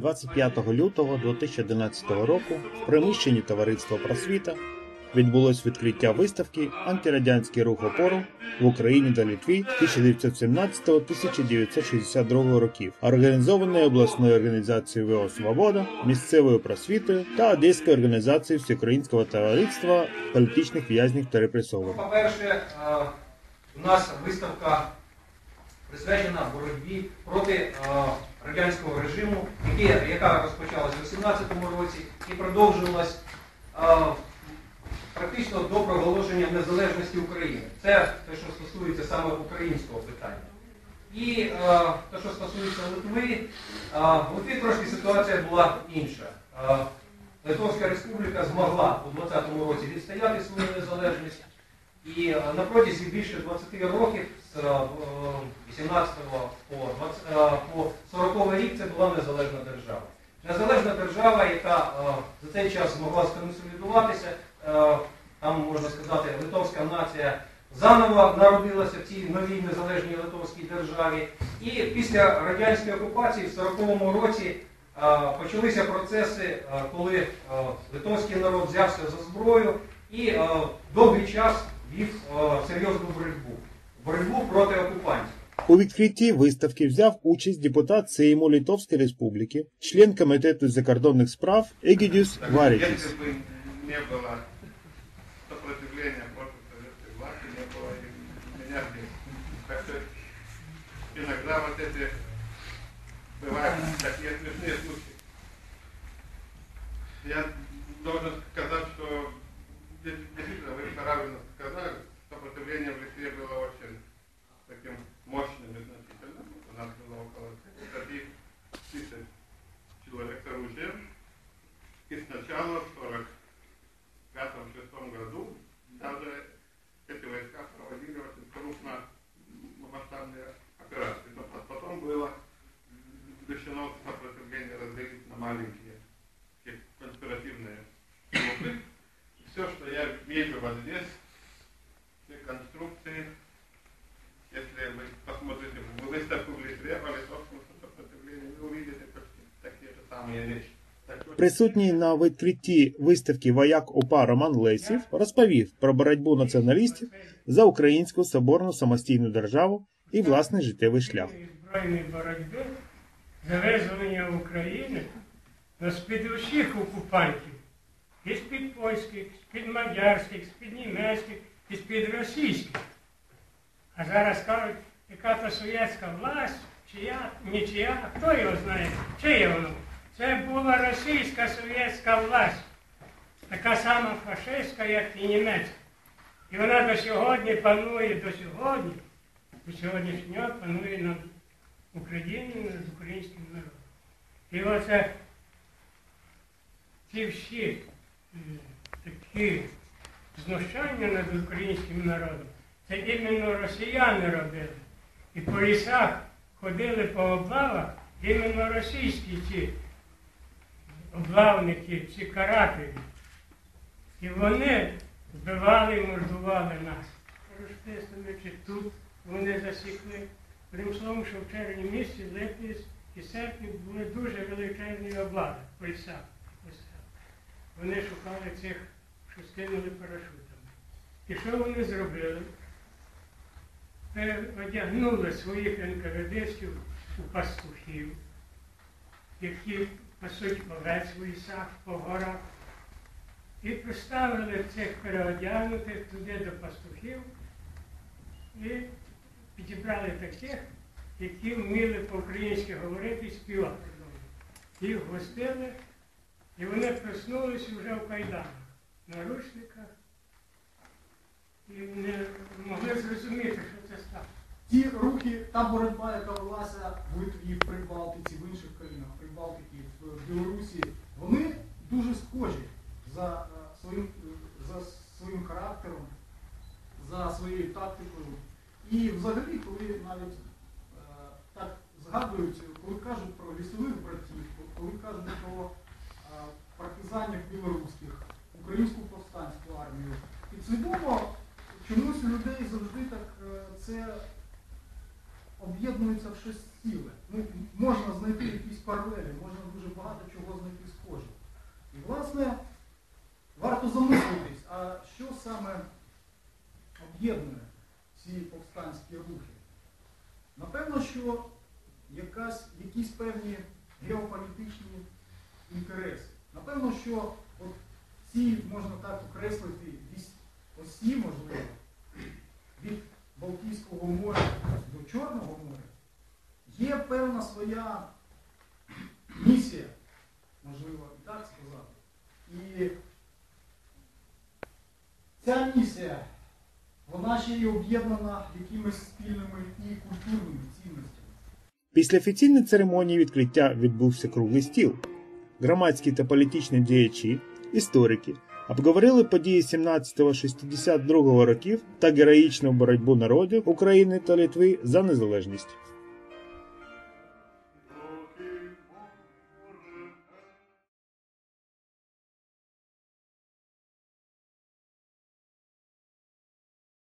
25 лютого 2011 року в приміщенні товариства Просвіта відбулось відкриття виставки Антирадянський рух опору в Україні та Літві 1917-1962 років, організованої обласною організацією ВО Свобода, місцевою просвітою та Одеською організацією Всеукраїнського товариства політичних в'язнів та репресованих. По-перше, е, у нас виставка присвячена боротьбі проти е, радянського режиму, яка розпочалась у 18-му році і продовжилась е, практично до проголошення незалежності України. Це те, що стосується саме українського питання. І е, те, що стосується Литви, е, в Литві трошки ситуація була інша. Е, Литовська республіка змогла у 20-му році відстояти свою незалежність. І е, на протязі більше 20 років, з е, 18 по, 20, е, по 40 рік, це була незалежна держава. Незалежна держава, яка е, за цей час змогла сконсолідуватися, е, там можна сказати, литовська нація заново народилася в цій новій незалежній литовській державі. І після радянської окупації в 40-му році е, почалися процеси, е, коли е, литовський народ взявся за зброю і е, довгий час вів е, серйозну боротьбу. Боротьбу проти окупантів. У відкритті виставки взяв участь депутат Сейму Литовської Республіки, член комітету закордонних справ Егідіус Варітіс. Так что иногда вот эти бывают такие смешные случаи. Я должен сказать, что Присутній на відкритті виставки вояк ОПА Роман Лесів розповів про боротьбу націоналістів за українську соборну самостійну державу і власний життєвий шлях. збройної боротьби за визволення України з-під усіх окупантів, і з-під польських, з-під мадярських, з-під німецьких, і з-під російських. А зараз кажуть, яка то совєтська власть, чия, нічия, хто його знає, чиє воно? Це була російська совєтська власть, така сама фашистська, як і німецька. І вона до сьогодні панує до сьогодні, до сьогоднішнього панує над Україною, над українським народом. І оце ці всі е, такі знущання над українським народом, це іменно росіяни робили. І по лісах ходили по облавах, іменно російські ці облавники, ці карателі. І вони вбивали і мордували нас. Розписуючи тут, вони засікли. Одним словом, що в червні місяці, липні і серпні були дуже величезні облави по лісах. лісах. Вони шукали цих, що скинули парашутами. І що вони зробили? Одягнули своїх НКВДстів у пастухів, які пасуть овець в лісах, по горах. І поставили цих переодягнутих туди до пастухів і підібрали таких, які вміли по-українськи говорити і співати. Їх гостили, і вони проснулися вже в кайданах, на рушниках, і не могли зрозуміти, що це сталося. Ті рухи, та боротьба, яка велася в Литві, в Прибалтиці, в інших країнах, в Прибалтиці, в Білорусі, вони дуже схожі за е, своїм е, за своїм характером, за своєю тактикою. І взагалі, коли навіть е, так згадують, коли кажуть про лісових братів, коли кажуть про партизанів білоруських, українську повстанську армію, підсвідомо чомусь людей завжди так це об'єднується в щось ціле. Ну, можна знайти якісь паралелі, можна дуже багато чого знайти схоже. І, власне, варто замислитись, а що саме об'єднує ці повстанські рухи? Напевно, що якась, якісь певні геополітичні інтереси. Напевно, що от ці, можна так окреслити, осі, можливо, від Балтійського моря Чорного моря, є певна своя місія, можливо, так сказати. І ця місія, вона ще й об'єднана якимись спільними і культурними цінностями. Після офіційної церемонії відкриття відбувся круглий стіл. Громадські та політичні діячі, історики обговорили події 17-62 років та героїчну боротьбу народів України та Літви за незалежність.